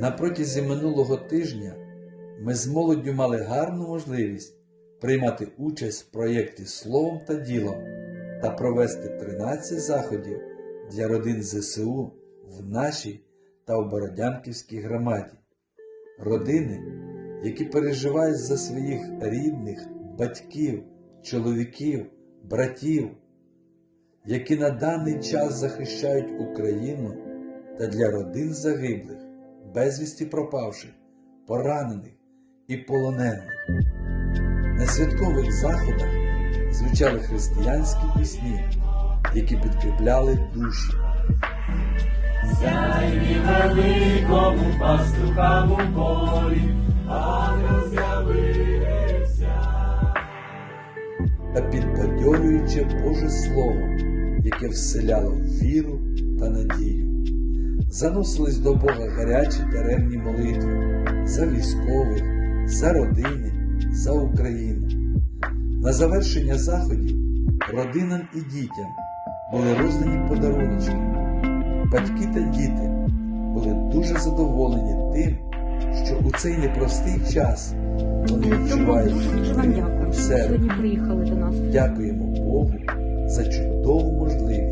На протязі минулого тижня ми з молоддю мали гарну можливість приймати участь в проєкті Словом та ділом та провести 13 заходів для родин ЗСУ в нашій та в Бородянківській громаді. Родини, які переживають за своїх рідних, батьків, чоловіків, братів, які на даний час захищають Україну та для родин загиблих, безвісті пропавших, поранених і полонених. На святкових заходах звучали християнські пісні, які підкріпляли душі. Сяйві великому пастухам у полі, ангел з'явився. та підбадьорюючи Боже Слово, яке вселяло віру та надію. Заносились до Бога гарячі даремні молитви за військових, за родини, за Україну. На завершення заходів родинам і дітям були роздані подаруночки. Батьки та діти були дуже задоволені тим, що у цей непростий час вони відчувають в нас. Дякуємо Богу за чудову можливість.